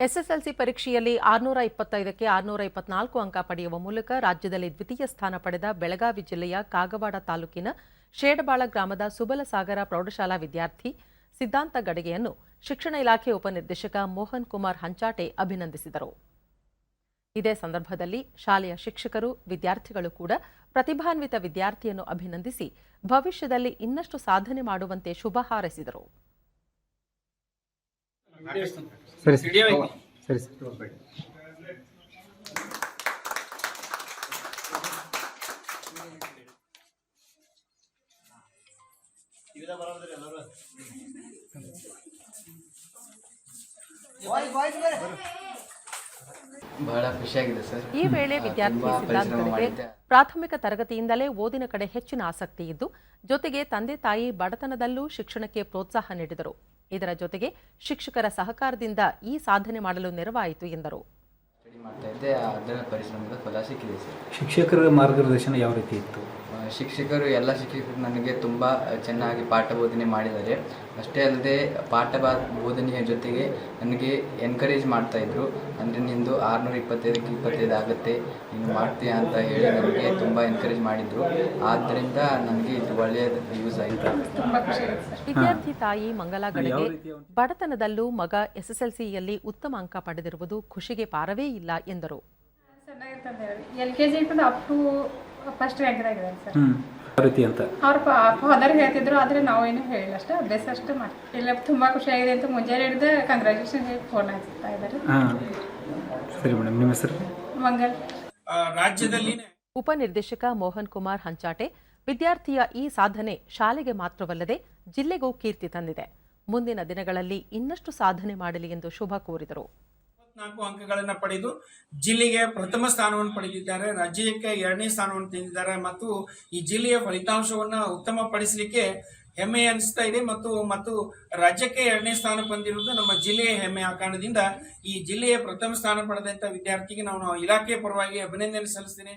SSLC ಪರೀಕ್ಷೆಯಲ್ಲಿ ಆರುನೂರ ಇಪ್ಪತ್ತೈದಕ್ಕೆ ಆರುನೂರ ಇಪ್ಪತ್ನಾಲ್ಕು ಅಂಕ ಪಡೆಯುವ ಮೂಲಕ ರಾಜ್ಯದಲ್ಲಿ ದ್ವಿತೀಯ ಸ್ಥಾನ ಪಡೆದ ಬೆಳಗಾವಿ ಜಿಲ್ಲೆಯ ಕಾಗವಾಡ ತಾಲೂಕಿನ ಶೇಡಬಾಳ ಗ್ರಾಮದ ಸುಬಲಸಾಗರ ಪ್ರೌಢಶಾಲಾ ವಿದ್ಯಾರ್ಥಿ ಸಿದ್ಧಾಂತ ಗಡಿಗೆಯನ್ನು ಶಿಕ್ಷಣ ಇಲಾಖೆ ಉಪನಿರ್ದೇಶಕ ಮೋಹನ್ ಕುಮಾರ್ ಹಂಚಾಟೆ ಅಭಿನಂದಿಸಿದರು. ಇದೇ ಸಂದರ್ಭದಲ್ಲಿ ಶಾಲೆಯ ಶಿಕ್ಷಕರು, ವಿದ್ಯಾರ್ಥಿಗಳು ಕೂಡ ಪ್ರತಿಭಾನ್ವಿತ ವಿದ್ಯಾರ್ಥಿಯನ್ನು ಅಭಿನಂದಿಸಿ ಭವಿಷ್ಯದಲ್ಲಿ ಇನ್ನಷ್ಟು ಸಾಧನೆ ಮಾಡುವಂತೆ ಶುಭ ಹಾರೈಸಿದರು. ಸರಿ ಸರ್. ಸರಿ ಸರ್. ಬಹಳ ಖುಷಿಯಾಗಿದೆ ಸರ್. ಈ ವೇಳೆ ವಿದ್ಯಾರ್ಥಿ ಸಿದ್ಧಾಂತಗಳಿಗೆ ಪ್ರಾಥಮಿಕ ತರಗತಿಯಿಂದಲೇ ಓದಿನ ಕಡೆ ಹೆಚ್ಚಿನ ಆಸಕ್ತಿ ಇದ್ದು ಜೊತೆಗೆ ತಂದೆ ತಾಯಿ ಬಡತನದಲ್ಲೂ ಶಿಕ್ಷಣಕ್ಕೆ ಪ್ರೋತ್ಸಾಹ ನೀಡಿದರು. ಇದರ ಜೊತೆಗೆ ಶಿಕ್ಷಕರ ಸಹಕಾರದಿಂದ ಈ ಸಾಧನೆ ಮಾಡಲು ನೆರವಾಯಿತು ಎಂದರು. ಶಿಕ್ಷಕರ ಮಾರ್ಗದರ್ಶನ ಯಾವ ರೀತಿ ಇತ್ತು? ಶಿಕ್ಷಕರು ಎಲ್ಲ ಶಿಕ್ಷಕರು ನನಗೆ ತುಂಬ ಚೆನ್ನಾಗಿ ಪಾಠ ಬೋಧನೆ ಮಾಡಿದ್ದಾರೆ. ಅಷ್ಟೇ ಅಲ್ಲದೆ ಪಾಠ ಬಾ- ಬೋಧನೆಯ ಜೊತೆಗೆ ನನಗೆ ಎನ್ಕರೇಜ್ ಮಾಡ್ತಾ ಇದ್ರು. ಅಂದರೆ ನಿಂದು ಆರುನೂರ ಇಪ್ಪತ್ತೈದಕ್ಕೆ ಇಪ್ಪತ್ತೈದು ಆಗುತ್ತೆ ನೀನು ಮಾಡ್ತೀಯ ಅಂತ ಹೇಳಿ ನನಗೆ ತುಂಬ ಎನ್ಕರೇಜ್ ಮಾಡಿದ್ರು. ಆದ್ದರಿಂದ ನನಗೆ ಇದು ಒಳ್ಳೆಯ ಯೂಸ್ ಆಯಿತು. ವಿದ್ಯಾರ್ಥಿ ತಾಯಿ ಮಂಗಲಾ ಗಡಿಗೆ ಬಡತನದಲ್ಲೂ ಮಗ ಎಸ್ಎಸ್ಎಲ್ಸಿಯಲ್ಲಿ ಉತ್ತಮ ಅಂಕ ಪಡೆದಿರುವುದು ಖುಷಿಗೆ ಪಾರವೇ ಇಲ್ಲ ಎಂದರು. L K G up to first ರ್ಯಾಂಕ್ದಾಗಿದ್ದಾರೆ sir. ಹ್ಞೂ ರೀತಿ ಅಂತ. ಅವ್ರ ಫಾದರ್ ಹೇಳ್ತಿದ್ರು ಆದರೆ ಏನು ಹೇಳಿಲ್ಲ ಅಷ್ಟೇ. ಅಭ್ಯಾಸ ಅಷ್ಟೇ ಮಾಡಿ ಇಲ್ಲ ತುಂಬ ಖುಷಿಯಾಗಿದೆ ಅಂತ ಮುಂಜಾನೆ ಹಿಡಿದು ಕಂಗ್ರ್ಯಾಚುಲೇಷನ್ ಹೇಳಿ ಫೋನ್ ಹಚ್ತಾ ಇದ್ದಾರೆ. ಹಾಂ. ಸರಿ ಮೇಡಮ್ ನಿಮ್ಮ ಹೆಸರು? ಮಂಗಲ್. ರಾಜ್ಯದಲ್ಲಿ ಉಪನಿರ್ದೇಶಕ ಮೋಹನ್ ಕುಮಾರ್ ಹಂಚಾಟೆ ವಿದ್ಯಾರ್ಥಿಯ ಈ ಸಾಧನೆ ಶಾಲೆಗೆ ಮಾತ್ರವಲ್ಲದೆ ಜಿಲ್ಲೆಗೂ ಕೀರ್ತಿ ತಂದಿದೆ. ಮುಂದಿನ ದಿನಗಳಲ್ಲಿ ಇನ್ನಷ್ಟು ಸಾಧನೆ ಮಾಡಲಿ ಎಂದು ಶುಭ ಕೋರಿದರು. ನಾಲ್ಕು ಅಂಕಗಳನ್ನು ಪಡೆದು ಜಿಲ್ಲೆಗೆ ಪ್ರಥಮ ಸ್ಥಾನವನ್ನು ಪಡೆದಿದ್ದಾರೆ. ರಾಜ್ಯಕ್ಕೆ ಎರಡನೇ ಸ್ಥಾನವನ್ನು ತಿಂದಿದ್ದಾರೆ ಮತ್ತು ಈ ಜಿಲ್ಲೆಯ ಫಲಿತಾಂಶವನ್ನು ಉತ್ತಮಪಡಿಸಲಿಕ್ಕೆ ಹೆಮ್ಮೆ ಅನಿಸ್ತಾ ಇದೆ ಮತ್ತು ಮತ್ತು ರಾಜ್ಯಕ್ಕೆ ಎರಡನೇ ಸ್ಥಾನ ಬಂದಿರುವುದು ನಮ್ಮ ಜಿಲ್ಲೆಯ ಹೆಮ್ಮೆ. ಆ ಕಾರಣದಿಂದ ಈ ಜಿಲ್ಲೆಯ ಪ್ರಥಮ ಸ್ಥಾನ ಪಡೆದಂಥ ವಿದ್ಯಾರ್ಥಿಗೆ ನಾವು ಇಲಾಖೆಯ ಪರವಾಗಿ ಅಭಿನಂದನೆ ಸಲ್ಲಿಸ್ತೇನೆ.